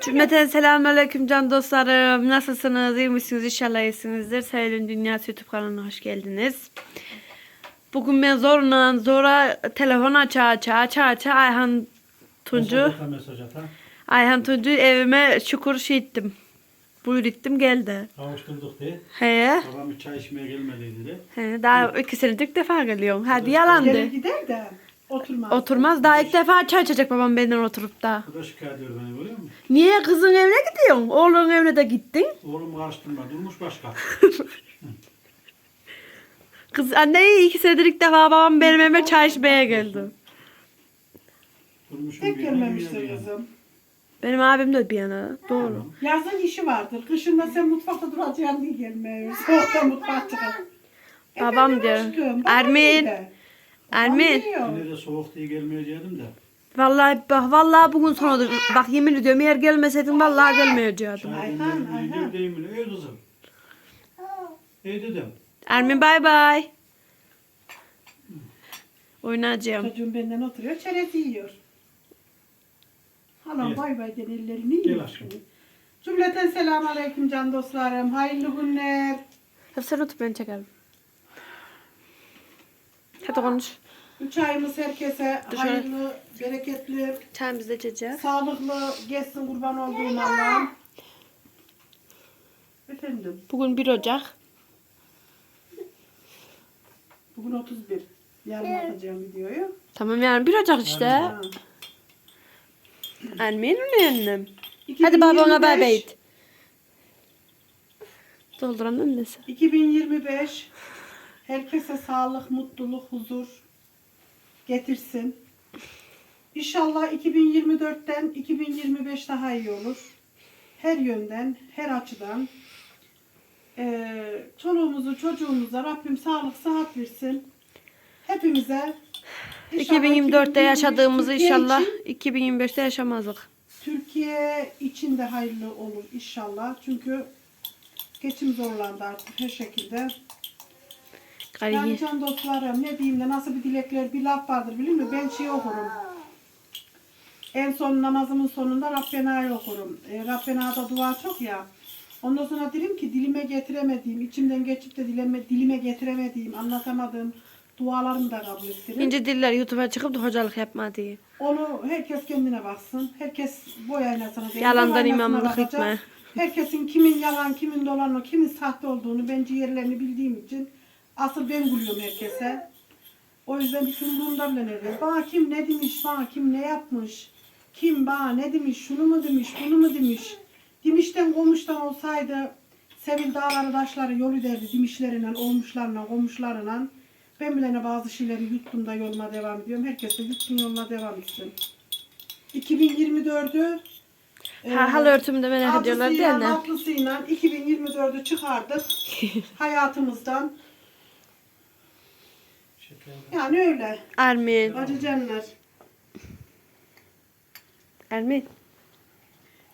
Cümleten selamünaleyküm can dostlarım. Nasılsınız? İyi misiniz? İnşallah iyisinizdir. Sevil'in Dünyası YouTube kanalına hoş geldiniz. Bugün ben zorla zora telefon aça aça aça aça Ayhan Tuncu Mesaj ata. Ayhan Tuncu evime şükür şey ettim. Buyur ettim geldi. Kavuşturduk diye. He. Babam bir çay içmeye gelmediydi de. He, daha iki senedir ilk defa geliyorum. Hadi yalandı. gider de oturmaz. Oturmaz. Daha ilk defa çay içecek babam benden oturup da. Bu da şikayet ediyor beni görüyor musun? Niye kızın evine gidiyorsun? Oğlun evine de gittin. Oğlum karıştırma durmuş başka. Kız anne iki senedir ilk defa babam benim evime çay içmeye geldi. Durmuşum Tek bir yana, bir yana, bir gelmemiştir yana. kızım. Benim abim de bir yana. Doğru. Yazın işi vardır. Kışında sen mutfakta duracaksın diye gelmiyor. Soğukta mutfağa çıkar. Babam diyor. aşkım, Ermin. Babam Ermin. Yine de soğuk diye gelmeyecektim de. Vallahi bak vallahi bugün sonu bak yemin ediyorum eğer gelmeseydin vallahi gelmeyecektim. Ayhan, Ayhan. diyor deyim bile. Ey kızım. Ey dedim. Ermin bay bay. Oynayacağım. Çocuğum benden oturuyor, çerez yiyor. Halam Gel. bay bay den ellerini Gel yiyor. aşkım. Cümleten selamun aleyküm can dostlarım. Hayırlı günler. Hep sen otur ben çekerim. Hadi konuş. Üç ayımız herkese Dışarı. hayırlı, bereketli, Çayımızı içeceğiz. sağlıklı geçsin kurban olduğum Allah'ım. Efendim, Bugün 1 Ocak. bugün 31. Yarın atacağım videoyu. Tamam yani 1 Ocak işte. Ha. Ermin mi annem? Hadi babana 2025 bay bay. et. Dolduran annesi. 2025 herkese sağlık, mutluluk, huzur getirsin. İnşallah 2024'ten 2025 daha iyi olur. Her yönden, her açıdan. Ee, çoluğumuzu, çocuğumuza Rabbim sağlık, sıhhat versin. Hepimize inşallah 2024'te 2025 yaşadığımızı Türkiye inşallah için- 2025'te yaşamazdık. Türkiye için de hayırlı olur inşallah. Çünkü geçim zorlandı artık her şekilde. Yani can dostlarım ne diyeyim de nasıl bir dilekler bir laf vardır biliyor musun? Ben şey okurum. En son namazımın sonunda Rabbena'yı okurum. E, Rabbena'da dua çok ya. Ondan sonra dedim ki dilime getiremediğim, içimden geçip de dilime, dilime getiremediğim, anlatamadığım dualarımı da kabul ettirin. İnce diller YouTube'a çıkıp da hocalık yapma diye. Onu herkes kendine baksın. Herkes boy aynasına değil. Yalandan imamlık etme. Herkesin kimin yalan, kimin dolan, kimin sahte olduğunu ben ciğerlerini bildiğim için asıl ben gülüyorum herkese. O yüzden hiç umurumda bile ne değil. Bana kim ne demiş, bana kim ne yapmış, kim bana ne demiş, şunu mu demiş, bunu mu demiş. Demişten komuştan olsaydı Sevil dağları taşları yolu derdi demişleriyle, olmuşlarla, komuşlarla. Ben bilene bazı şeyleri yuttum da yoluma devam ediyorum. Herkes de yutsun yoluna devam etsin. 2024'ü e, Ha, hal örtümü de merak ediyorlar değil mi? altısıyla 2024'ü çıkardık hayatımızdan. Yani öyle. Ermin. Acı canlar. Ermin.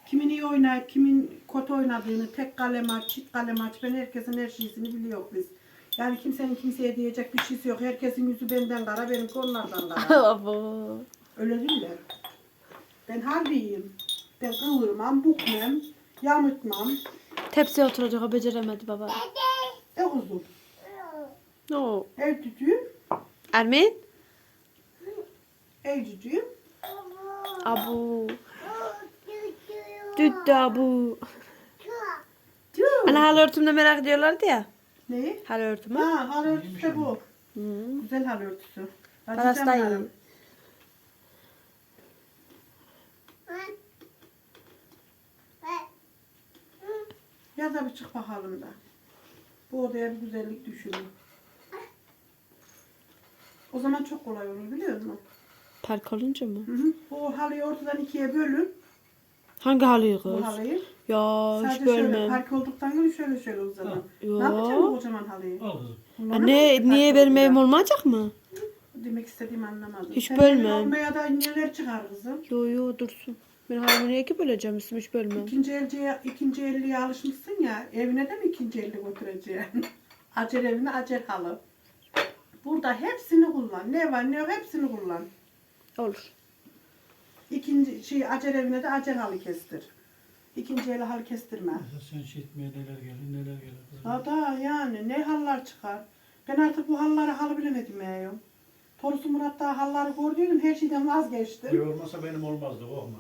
Kimin iyi oynayıp kimin kötü oynadığını tek kalem aç, çift kalem aç. Ben herkesin her şeysini biliyor biz. Yani kimsenin kimseye diyecek bir şeysi yok. Herkesin yüzü benden kara, benimki onlardan kara. Öyle değil mi? Ben harbiyim. Ben kıvırmam, bukmam, yamıtmam. Tepsiye oturacak o beceremedi baba. E uzun. No. El tütüyüm, Ermin. el cücüyüm. Abu. Düttü abu. Hani hal örtümü de merak ediyorlardı ya. Neyi? Hal örtümü. Ha, hal örtüsü de bu. Hı. Güzel hal örtüsü. Parası da iyi. Ya da bir çık bakalım da. Bu odaya bir güzellik düşünün. O zaman çok kolay olur biliyor musun? Park olunca mı? Hı hı. Bu halıyı ortadan ikiye bölün. Hangi halıyı kız? Bu halıyı. Ya hiç Sadece şöyle bölmem. park olduktan sonra şöyle şöyle o zaman. Yo. Ne yapacaksın bu kocaman halıyı? Al kızım. Ki niye park benim evim olmayacak mı? Demek istediğimi anlamadım. Hiç Senin bölmem. evin Olmaya da neler çıkar kızım? Yo yo dursun. Ben halımı niye ki böleceğim üstümü hiç bölmem. İkinci elciye, ikinci elliye alışmışsın ya, evine de mi ikinci elli götüreceksin? acer evine acer halı. Burada hepsini kullan. Ne var ne yok hepsini kullan. Olur. İkinci şey acer evine de acer halı kestir. İkinci eli hal kestirme. Mesela sen şey etmeye neler gelir neler gelir. kızım. Hatta yani ne hallar çıkar. Ben artık bu halları halı bile ne demiyorum. Torusu Murat da halları gördüydüm her şeyden vazgeçtim. Köy olmasa benim olmazdı korkma.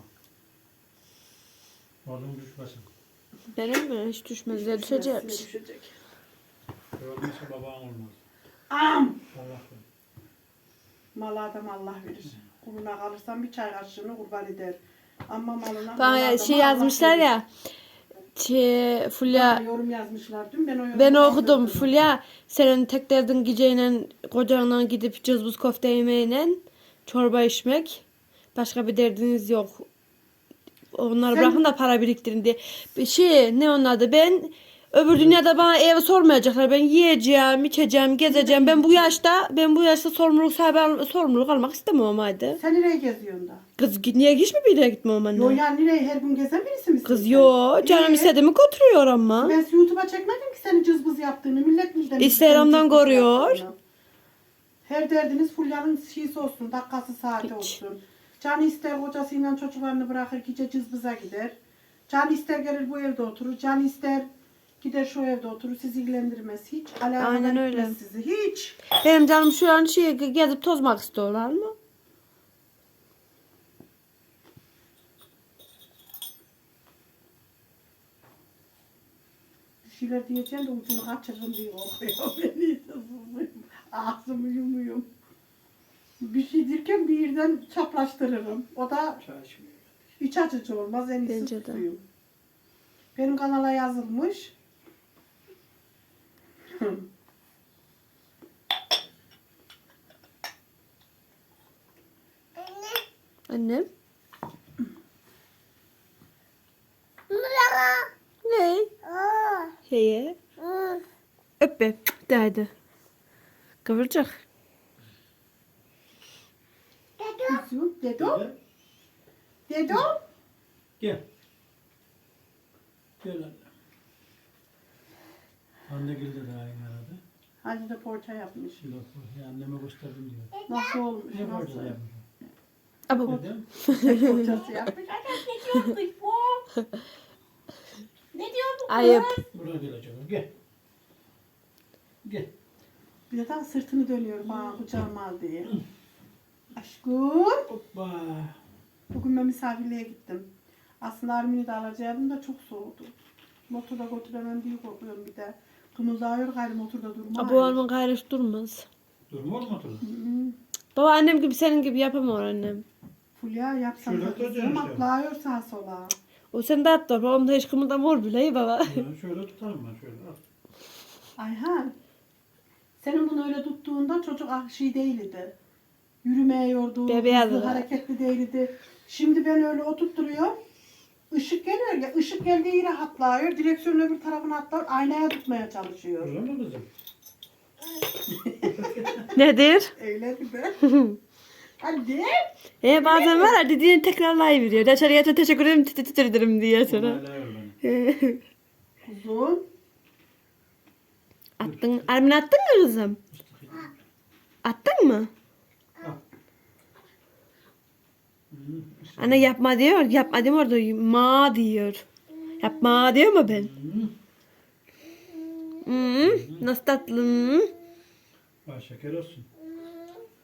Oğlum düşmesin. Benim mi? Hiç düşmez. Ya düşeceğim. Düşecek. Köy olmasa baban olmaz. Am! Mal adam Allah verir. Kuluna kalırsan bir çay kaşığını kurban eder. Ama malına mal Bana şey yazmışlar ya. Şey, Fulya Bana yorum yazmışlar dün ben o yorumu ben okudum. yazdım. Fulya senin tek derdin geceyle kocanla gidip cızbız köfte yemeğiyle çorba içmek. Başka bir derdiniz yok. Onları Sen- bırakın da para biriktirin diye. Şey ne onun adı ben öbür dünyada bana ev sormayacaklar. Ben yiyeceğim, içeceğim, gezeceğim. Ben bu yaşta ben bu yaşta sorumluluk sahibi sorumluluk almak istemiyorum hadi. Sen nereye geziyorsun da? Kız niye hiç mi bir yere gitmem anne? Yo ya nereye her gün gezen birisi misin? Kız sen? yo canım İyi. istediğimi götürüyor ama. Ben YouTube'a çekmedim ki senin cızbız yaptığını. Millet bizden Instagram'dan senin cızbız görüyor. yaptığını. Her derdiniz Fulya'nın şeysi olsun, dakikası saati Hiç. olsun. Canı ister kocasıyla çocuklarını bırakır gece cızbıza gider. Canı ister gelir bu evde oturur. Canı ister gider şu evde oturur. Sizi ilgilendirmez hiç. Alakadan Aynen öyle. etmez sizi. Hiç. Benim canım şu an şey gezip tozmak istiyorlar mı? Bir şeyler diyeceğim de ucunu kaçırırım diye korkuyor. Ben iyisi susayım. Ağzımı yumuyorum. Bir şey derken bir yerden çaplaştırırım. O da Çay içmiyor. İç açıcı olmaz en iyisi Bence de. Benim kanala yazılmış. Annem. Ne? Heye. Öp be. De hadi. Kıvırcık. Dedo, Gel. dedo. Gel. Gel anne. Anne geldi daha yine aradı. Hacı da poğaça yapmış. Şimdi ya anneme gösterdim diyor. Nasıl olmuş? Ne Nasıl? borcu yapmış? Ama Dedim. Poğaçası yapmış. Anne ne diyorsun bu? Ne diyor bu? ayıp. Buraya gelecek. Gel. Gel. Bir de daha sırtını dönüyor bana kucağıma al diye. Aşkım. Hoppa. Bugün ben misafirliğe gittim. Aslında Armin'i de alacaktım da çok soğudu. Motorda götüremem diye korkuyorum bir de. Kımıldağıyor gayrı motorda durma. bu olmanın gayrı hiç durmaz. Durma oğlum otur. Baba annem gibi senin gibi yapamıyor annem. Fulya yapsam Şöyle da kızım işte. atlıyor sağa sola. O sen de at da babam da hiç kımıldamıyor bile iyi baba. Ya şöyle tutarım ben şöyle. Al. Ayhan. Senin bunu öyle tuttuğunda çocuk ah şey değildi. Yürümeye yordu, Bebeğe hızlı de. hareketli değildi. Şimdi ben öyle oturtturuyorum. Işık geliyor ya, ışık geldiği yere atlıyor, direksiyonun öbür tarafına atlıyor, aynaya tutmaya çalışıyor. Öyle mi kızım? Nedir? Bir de. Hadi. E bazen var ya dediğini tekrarlayıveriyor. Dışarıya te- teşekkür ederim tit tit ederim diye beni. Uzun. attın. Armin attın mı kızım? Attın mı? Hı, Anne yapma diyor. Yapma diyor orada. Ma diyor. Yapma diyor mu ben? hı. Hmm, nasıl tatlı. hmm. Bak şeker olsun.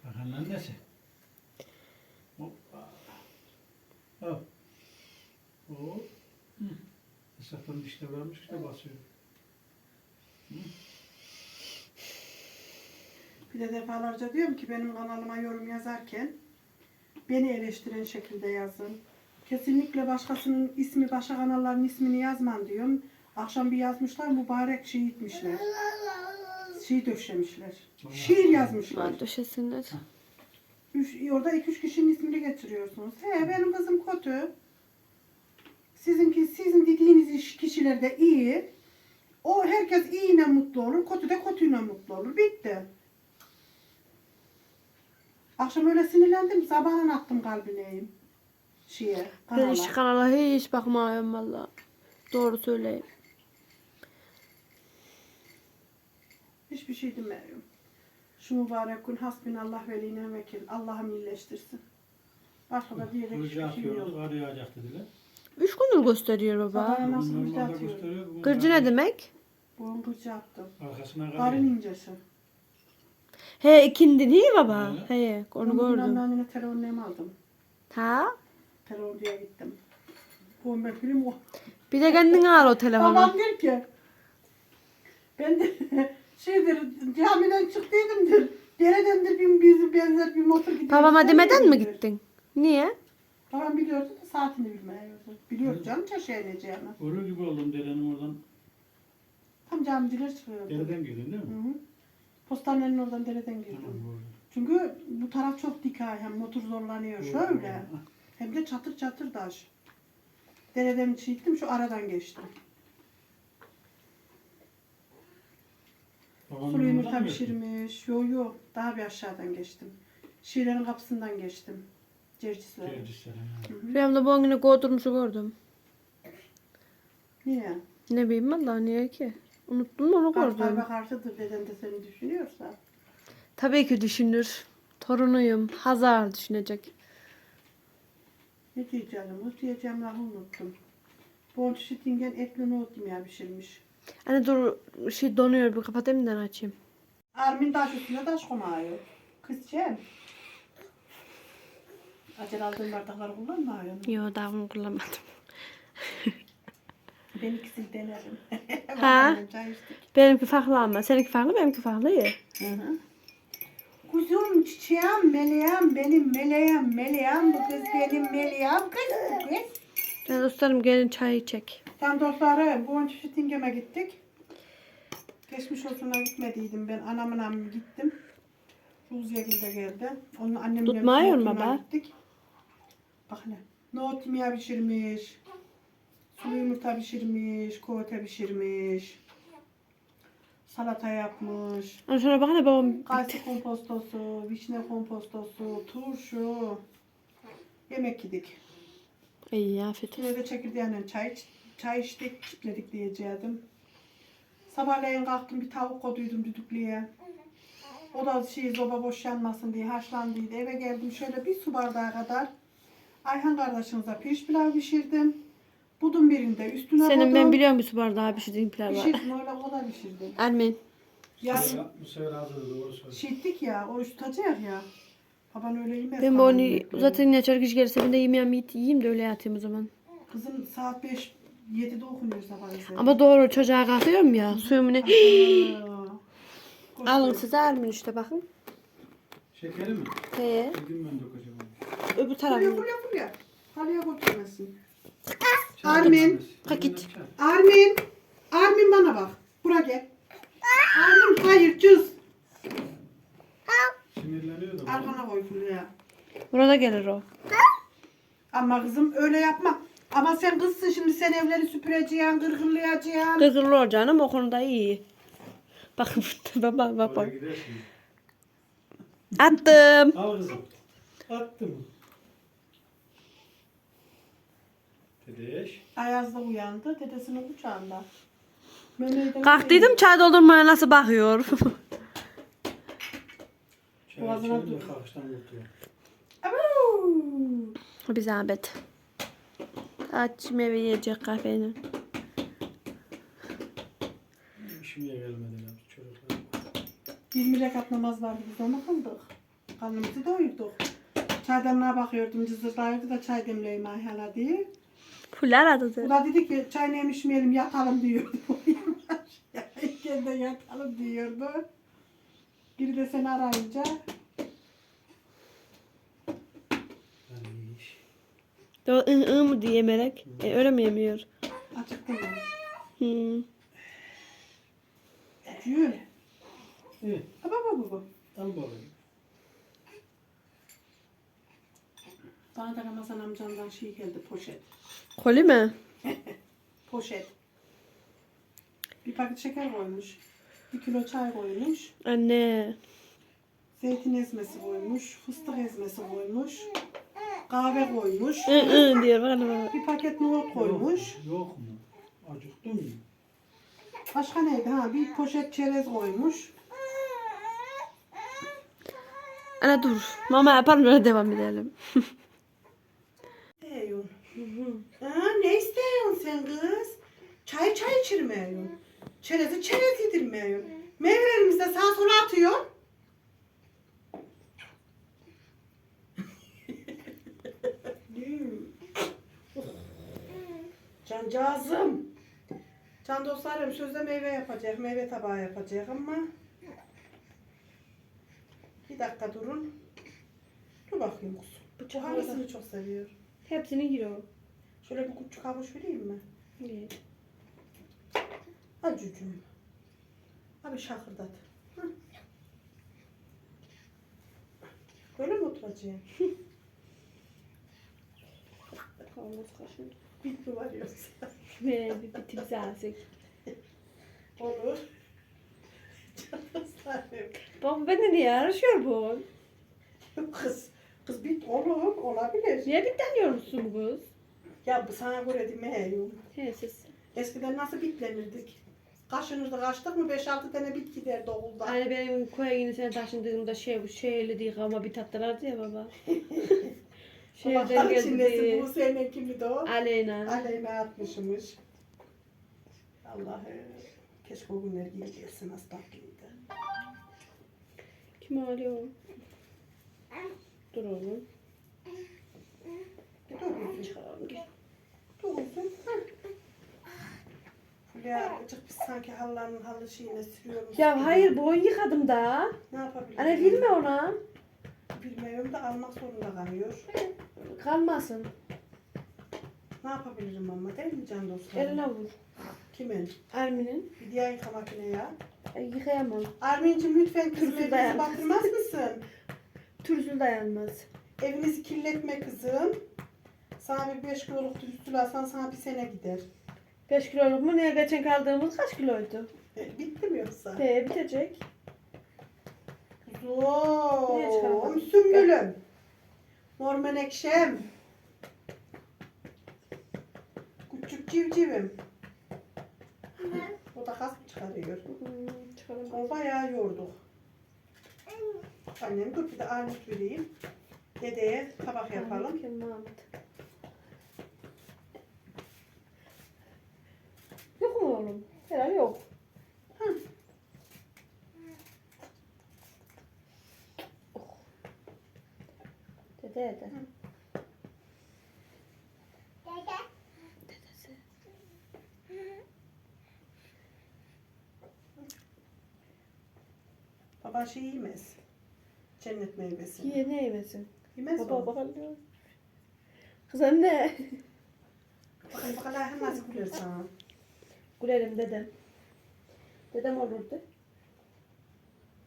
Bakanın annesi. Hoppa. Hop. Hı. Esafların işte varmış işte basıyor. Bir de defalarca diyorum ki benim kanalıma yorum yazarken beni eleştiren şekilde yazın. Kesinlikle başkasının ismi, başka kanalların ismini yazman diyorum. Akşam bir yazmışlar mübarek şey itmişler. Şey döşemişler. Şiir yazmışlar. Döşesinler. Üç, orada iki üç kişinin ismini getiriyorsunuz. He benim kızım kötü. Sizinki sizin dediğiniz iş kişiler de iyi. O herkes iyiyle mutlu olur, kötü de kötüyle mutlu olur. Bitti. Akşam öyle sinirlendim, sabahın attım kalbineyim. Şeye, Ben kanala. hiç kanala hiç bakmıyorum valla. Doğru söyleyeyim. Hiçbir şey demiyorum. Şu mübarek gün hasbinallah ve ni'mel vekil. Allah'ım iyileştirsin. Başka da diyecek hiçbir Kılıcı şey yok. atıyoruz, kar yağacak dediler. Üç gündür gösteriyor baba? Sabahına nasıl bir Normalde atıyor? gösteriyor. bu Gırcı ne demek? Bombacı yaptım. Arkasına Karın kalıyor. incesi. He ikindi değil baba? He. He onu Ben gördüm. anneannene telefonunu aldım. Ha? Telefoncuya gittim. Bomba film o. Bir de kendin al o telefonu. Babam der ki ben de şeydir camiden çıktıydım Dereden de bir, bir benzer bir motor gidiyor. Babama demeden mi gittin? Niye? Babam biliyordu da saatini bilmiyordu. Biliyor canım çarşıya ineceğimi. Vurur gibi oldum derenin oradan. Tam camiciler çıkıyordu. Dereden girdin değil Hı mi? hı. Postanenin oradan dereden girdim. Çünkü bu taraf çok dikey hem motor zorlanıyor şöyle. Hem de çatır çatır taş. Dereden çıktım şu aradan geçtim. Sulu yumurta pişirmiş. Yo yo daha bir aşağıdan geçtim. Şiilerin kapısından geçtim. Cercisler. Sana. Rüyamda bu günü kovdurmuşu gördüm. Niye? Ne bileyim ben daha niye ki? Unuttum onu gördüm. kalbe karşıdır deden de seni düşünüyorsa. Tabii ki düşünür. Torunuyum. Hazar düşünecek. Ne diyeceğim? O diyeceğim lafı unuttum. Boncu şitingen etli nohut ya pişirmiş. Hani dur şey donuyor bir kapatayım da açayım. Armin taş üstüne taş koymuyor. Kızcağım. Acele aldığın bardakları kullanmıyor. Yo daha bunu kullanmadım. Ben ikisini denerim. Ha? Benimki farklı ama. Seninki farklı benimki farklı ya. Hı hı. Kuzum, çiçeğim, meleğim, benim meleğim, meleğim, bu kız benim meleğim, kız bu kız. Ben dostlarım gelin çay içecek. Tam dostları, bu önce Şitingeme gittik. Geçmiş olsuna gitmediydim ben, anamın amim gittim. Ruziyegil'de geldi. Onun annemle Tutmuyor mu baba? Gittik. Bak ne, nohut yemeği pişirmiş, sulu yumurta pişirmiş, kote pişirmiş, salata yapmış. Ondan sonra bak ne babam Kayısı kompostosu, vişne kompostosu, turşu. Yemek yedik. İyi afiyet olsun. Yine de çekirdeğiyle çay, iç- çay içtik, çitledik diyecektim. Sabahleyin kalktım bir tavuk koduydum düdüklüye. O da şey zoba boş yanmasın diye haşlandıydı. Eve geldim şöyle bir su bardağı kadar. Ayhan kardeşinize pirinç pilav pişirdim. Budun birinde üstüne Senin ben biliyorum bir su bardağı pişirdiğin pilav var. Pişirdim öyle o kadar pişirdim. Ermin. Yarın Bu sefer hazırdı doğru söylüyor. şiştik ya, oruç tutacak ya. Baban öyle yemez. Ben bu falan onu zaten ya çocuk iş gelirse ben de yemeğimi yiyeyim- yiyeyim de öyle yatayım o zaman. Kızım saat 5 7'de okunuyor sabah. Ama doğru çocuğa kalkıyorum ya suyumu ne? Aa. Alın size Ermin işte bakın. Şekeri mi? He. Bir gün ben dökeceğim onu. Öbür Buraya tarafı. buraya buraya. Halıya götürmesin. Çay Armin. Çay. Armin. Armin bana bak. Buraya gel. Armin hayır cüz. Sinirleniyor da. Arkana koy buraya. Burada gelir o. Ama kızım öyle yapma. Ama sen kızsın şimdi sen evleri süpüreceksin, gırgırlayacaksın. Kırkırlı o canım o konuda iyi. Baba baba. Oraya gidersin. Attım. Al kızım. Attım. Dedeş. Ayaz da uyandı. Dedesinin kucağında. Mehmet'in Kalktıydım çay doldurmaya nasıl bakıyor. Çay Boğazına içelim dur. kalkıştan kurtulalım. Abu! Bir zahmet. Aç meyve yiyecek kahveni. Şimdiye gelmediler çocuklar. 20 rekat namaz vardı biz onu kıldık. Karnımızı doyurduk. Çaydanlığa bakıyordum cızırlardı da çay demleyeyim Ayhan'a diye. Full aradı. Bu da dedi ki çay neymiş içmeyelim yatalım diyordu. İlken de yatalım diyordu. Biri de seni arayınca. O ı ı mı diye melek. E, öyle mi yemiyor? acıktım ben. Hmm. Yürü. İyi. Baba baba baba. Al bakayım. Bana da Ramazan amcamdan şey geldi poşet. Koli mi? Poşet. Bir paket şeker koymuş. Bir kilo çay koymuş. Anne. Zeytin ezmesi koymuş. Fıstık ezmesi koymuş. Kahve koymuş. I ı diyor bana. Bir paket nohut koymuş. Yok, yok mu? Acıktın mı? Başka neydi? Ha bir poşet çerez koymuş. Ana dur. Mama yapalım öyle devam edelim. Eyun. Aa, ne ister? sen kız? Çay çay içirmiyorsun. Çerezi çerez yedirmiyorsun. Meyvelerimizi de sağa sola atıyorsun. Cancağızım. Can dostlarım sözde meyve yapacak, meyve tabağı yapacak ama bir dakika durun. Dur bakayım kuzum. Bu hangisini çok seviyor? Hepsini yiyor. Şöyle bir küçük havuç vereyim mi? İyi. Al cücüğüm. Abi şakırdat. Hı. Böyle mi oturacaksın? Kavanoz kaşın. Bit mi var yoksa? Ve bir bitim sağlık. Olur. Canım sahip. Baba benden niye yarışıyor bu? Kız, kız bit olur, olabilir. Niye bitten musun kız? Ya bu sana göre demiyorum. He siz. Eskiden nasıl bitlenirdik? Kaşınırdı kaçtık mı 5-6 tane bit giderdi okulda. Hani benim koya yine sen taşındığımda şey bu şeyli değil ama bir tatlılardı ya baba. Şehirden Babaklar geldi içindesi diye. bu sene kimdi o? Aleyna. Aleyna atmışmış. Allah'ım. Keşke o günler gibi gelsin aslaklıydı. Kim ağlıyor? Dur oğlum. Dur kuzum. Çıkaralım gel. Dur kuzum. Fulya acık biz sanki halların halı şeyine sürüyormuş. Ya gibi. hayır boyun yıkadım da. Ne yapabilirim? Anne bilme ona. Bilmiyorum da almak zorunda kalıyor. Kalmasın. Ne yapabilirim ama değil mi can dostlar? Eline vur. Kimin? Armin'in. Bir diğer yıka makineye. E, yıkayamam. Armin'cim lütfen evinizi dayan. batırmaz mısın? Türsül dayanmaz. Evinizi kirletme kızım. Sana bir 5 kiloluk tütsül alsan sana bir sene gider. 5 kiloluk mu? Niye geçen kaldığımız kaç kiloydu? E, bitti mi yoksa? He bitecek. Zoom. Sümbülüm. Norman Ekşem. Küçük civcivim. O da kas mı çıkarıyor? Hmm, çıkaralım. Onu bayağı yorduk. Annem dur bir de armut vereyim. Dedeye tabak yapalım. Yok mu oğlum? Herhalde yok. Hı. Oh. Dede dede. Dedesi. Baba şey yemez. Cennet meyvesi. Ye ne yemesin? Yemez Baba o. bakalım. Kız anne. Bakın bakalım nasıl güler sana. Gülerim dedem. Dedem olurdu.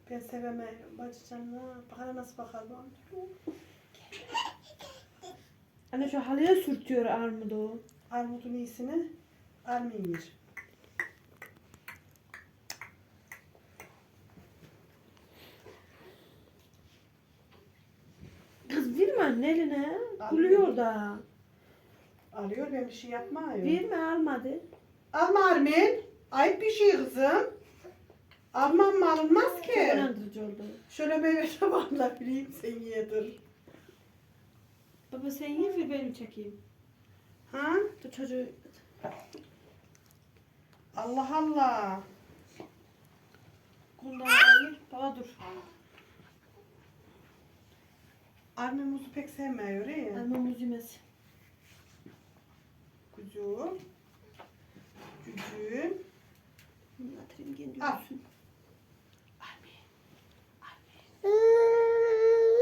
Ben sevemiyorum bacıcanına. Bakalım nasıl bakalım. Anne şu halıya sürtüyor armudu. Armudun iyisini Armin yer. Kız verme anne eline. Gülüyor da. Alıyor ben bir şey yapmıyorum. Verme almadı. Alma Armin. Ayıp bir şey kızım. Almam mı alınmaz Çok ki. inandırıcı oldu. Şöyle meyve tabağına bileyim sen yedir. Baba sen ye ver benim çekeyim. Ha? Dur çocuğu. Allah Allah. Kundağı ayır. Baba dur. Armin muzu pek sevmiyor ya. Alma muz yemez. Kuzu. Cücüğüm. Bunu atayım kendi Al.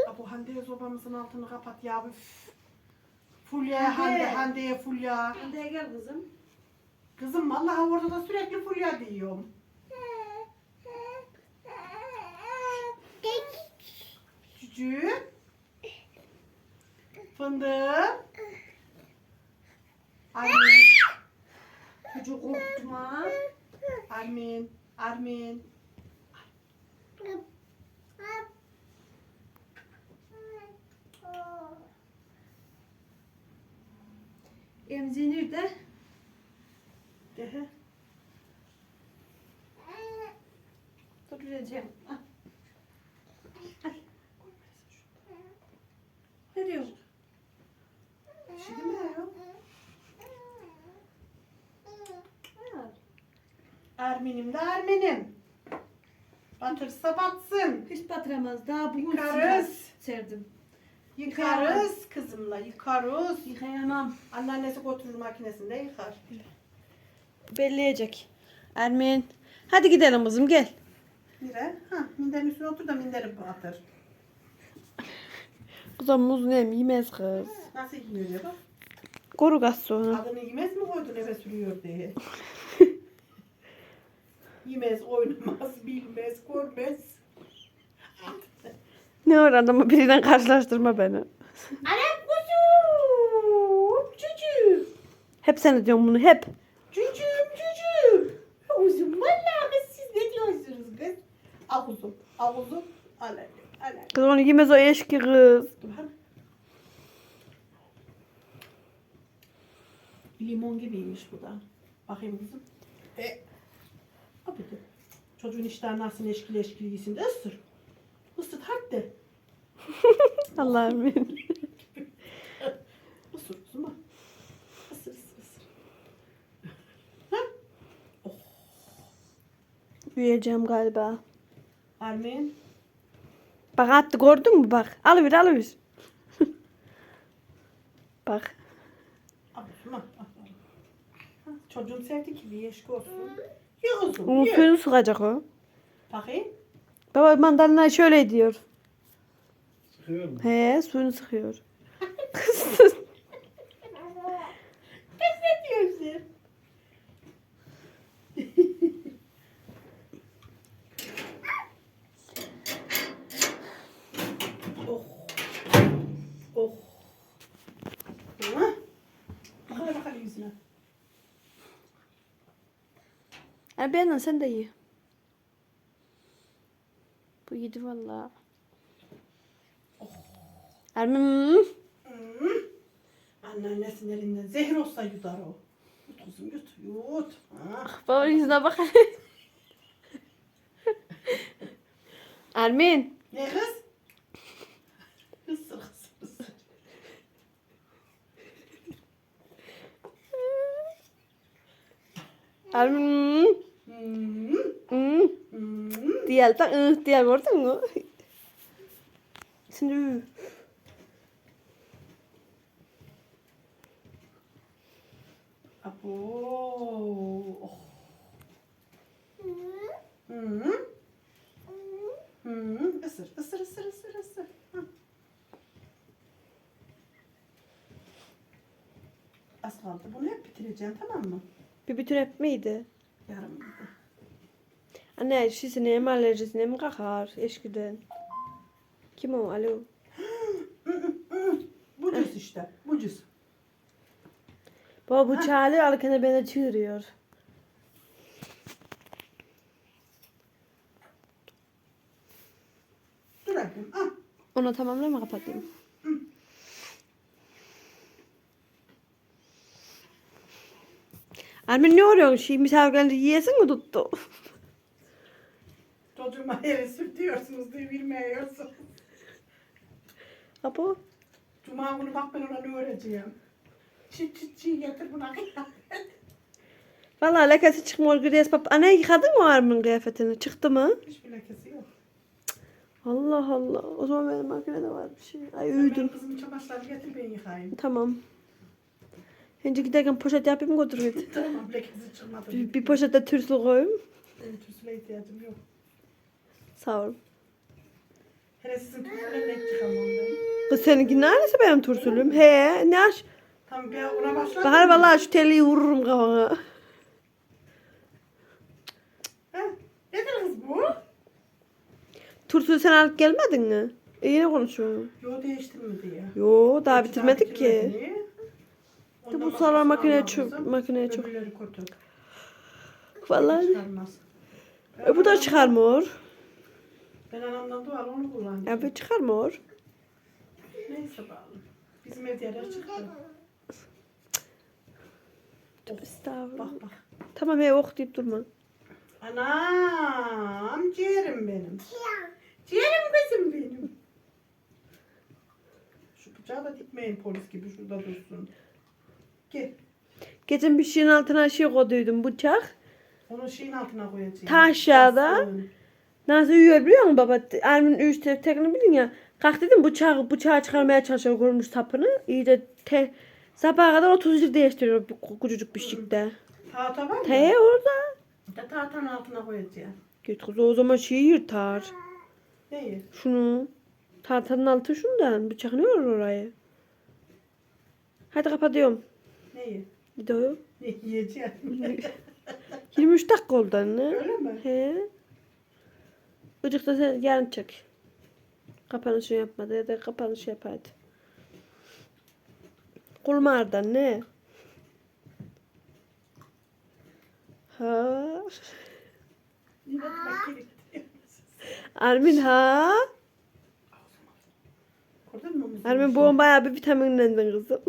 Ha, bu Hande'ye sobamızın altını kapat ya. Üf. Fulya, Hande. Hande, Hande'ye Fulya. Hande gel kızım. Kızım vallahi orada da sürekli Fulya diyorum. Cücüğüm. Fındığım. Armin. Çocuk korkutma. Armin. Armin. Emziğini de. Dehe. Dur. Al. Ne diyorsun? Üşüdü mü Erol? Ermenim de Ermenim. Batırsa batsın. Hiç batıramaz. Daha bugün Yıkarız. serdim. Yıkarız kızımla yıkarız. Yıkayamam. Anneannesi oturur makinesinde yıkar. Belleyecek. Ermin. Hadi gidelim kızım gel. Mire. Ha, minderin üstüne otur da minderim batır. Kızım muz ne yemez kız. Nasıl yiyor ya bak. Koru gaz sonra. Adını yemez mi koydu nefes sürüyor diye. yemez, oynamaz, bilmez, görmez. Ne var adamı biriyle karşılaştırma beni. Anam kuzum, çocuğum, Hep sen diyorsun bunu hep. çocuğum, çocuğum. Kuzum, vallahi siz ne diyorsunuz kız? Al kuzum, al kuzum, al anne, al anne. Kız onu yemez o eşki kız. Limon gibiymiş bu da. Bakayım kızım. E. Abi de. Çocuğun iştahı nasıl eşkili eşkili yesin de ısır. Isır hadi. Allah'ım. Isır kızım ha. Isır ısır ısır. Ha? Büyüyeceğim galiba. Armin. Bak attı gördün mü bak. Alıver alıver. bak. Çocuğum sevdi ki bir eşki olsun. Kızım Onun ye. suyunu sıkacak o. Bakayım. Baba mandalina şöyle diyor. Sıkıyor mu? He suyunu sıkıyor. Kız ne diyorsun? oh. Oh. Ha? Bakalım bakalım yüzüne. Yani beğendin sen de ye. Bu yedi valla. Ermin. Hmm. Anneannesinin elinden zehir olsa yutar o. Yut kızım yut yut. Ha. Baba yüzüne bak. Ermin. Ne kız? Isır kızım. Ermin. Hmm. Hmm. Hmm. Diğer gördün mü? Şimdi Abo. Oh. Hı. Isır, ısır, ısır, ısır, ısır. Kaldı. Bunu hep bitireceğim tamam mı? bir bütün hep miydi? Yarım. Anne şişine mi alerjisine mi kakar eskiden? Kim o? Alo. Bu cüz işte. Bu cüz. Baba bu çağırıyor arkana beni çığırıyor. Dur bakayım. Ah. Onu tamamlama kapatayım. Ermin ne oluyor? Şey misafirlerini yiyesin mi tuttu? Çocuğuma yere sürtüyorsunuz diye bilmiyorsunuz. Apo. Cuma günü bak ben ona ne öğreteceğim. Çi çi çi getir buna. Vallahi lekesi çıkmıyor Gres bab. Anne yıkadın mı Ermin kıyafetini? Çıktı mı? Hiçbir lekesi yok. Allah Allah. O zaman benim makinede var bir şey. Ay Sen benim uyudum. kızımın çamaşırlarını getir ben yıkayayım. Tamam. Şimdi giderken poşet yapayım götür git. Tamam lekesi çıkmadı. Bir, bir poşete türsü koyayım. Benim tüsüle ihtiyacım yok. Sağ ol. Hele sizin ne çıkamam ben. Kız seninki neresi benim tursülüm? He ne aç? Tamam bir ona başla. Bakar vallahi şu teliyi vururum kafana. Ha? Nedir kız bu? Tursülü sen alıp gelmedin mi? E yine konuşuyorum. Yo değiştirmedi ya. Yo daha bitirmedik ki. bitirmedi. Ondan Bu salar makineye çok makineye çok. Vallahi. E, bu da çıkarmıyor. Ben anamdan duvar onu. Ya bu çıkarmıyor. Neyse bağlı. Bizim hediyeler çıktı. Estağfurullah. Bak bak. Tamam he ok deyip durma. Anam ciğerim benim. Ciğerim kızım benim. Şu bıçağı da dikmeyin polis gibi şurada dursun. Gel. Geçen bir şeyin altına şey koyduydum bıçak. Onu şeyin altına koyacağım. Ta aşağıda. Nasıl uyuyor biliyor musun baba? Ermin üç te tekini bilin ya. Kalk dedim bıçağı, bıçağı çıkarmaya çalışıyor görmüş sapını. İyice te, sabaha kadar 30 yıl değiştiriyor bu küçücük beşikte. Tahta var mı? Te orada. De tahtanın altına koyacağım. Git kız o zaman şeyi yırtar. Neyi? Şunu. Tahtanın altı şundan. Bıçak ne olur orayı? Hadi kapatıyorum. Neyi? Videoyu. Ne yiyeceğim? 23 dakika oldu anne. Öyle mi? He. Icık da sen yarın çek. Kapanışı yapmadı ya da kapanışı yap hadi. Kolum ağrıdı anne. Ha. Armin ha. Armin bu bayağı bir vitaminlendin kızım.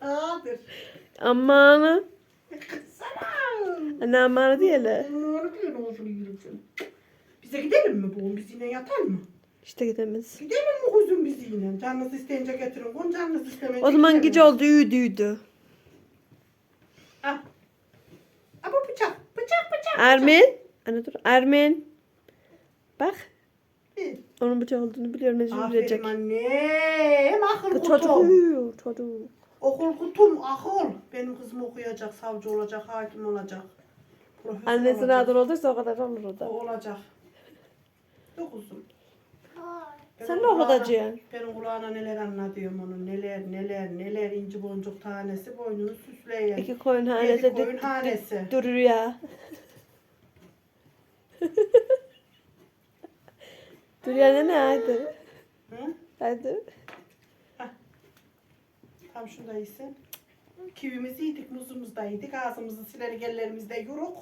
Aadır. Aman. Selam. Anne aman diyeler. Onu biliyor olsun yürüsün. Bize gidelim mi bu? Biz yine yatar mı? İşte gidemez. Gidelim mi kuzum biz yine? Canınız isteyince getirin. Kon canınız istemeyince O zaman gece oldu üydüydü. Ah. Ah bu bıçak. Bıçak bıçak. Armin. Anne dur. Armin. Bak. bıçak. Onun bıçak olduğunu biliyorum. Mecbur Aferin yiyecek. annem. Akıl Çocuk kutum. uyuyor. Çocuk. Okul kutum akıl. Benim kızım okuyacak, savcı olacak, hakim olacak. Profesör Annesi olacak. nadir olduysa o kadar olur o O da. olacak. Yok kuzum. Sen Benim ne kulağına- okudacaksın? Benim kulağına neler anlatıyorum onun. Neler neler neler inci boncuk tanesi boynunu süsleyen. İki koyun Yedi hanesi koyun dü- dü- hanesi. durur ya. Dur ya ne hadi. Hı? Hadi. Tam şunu da yesin. Kivimizi yedik, muzumuzu da yedik. Ağzımızı sileri gellerimizde yoruk.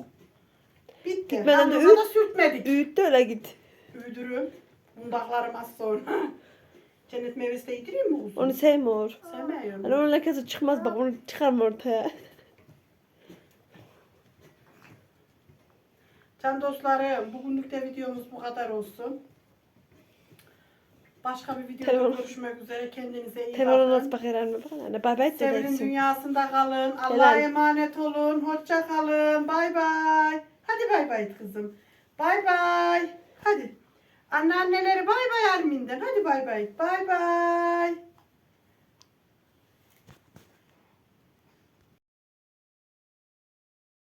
Bitti. Gitmeden de Hamuruna üt- da sürtmedik. Üğüt de öyle git. Üydürüm. Bundaklarım az sonra. Cennet meyvesi de yedireyim mi kuzum? Onu sevmiyor. Sevmiyorum. Hani onun lekesi çıkmaz bak onu çıkarma ortaya. Can dostlarım bugünlük de videomuz bu kadar olsun. Başka bir videoda Telefon- görüşmek üzere. Kendinize iyi Telefona nasıl bakın. bakar anne bak anne. Bay bay de Sevil'in dersin. dünyasında kalın. Allah'a Helal. emanet olun. Hoşça kalın. Bay bay. Hadi bay bay kızım. Bay bay. Hadi. Anneanneleri bay bay Armin'den. Hadi bay bay. Bay bay.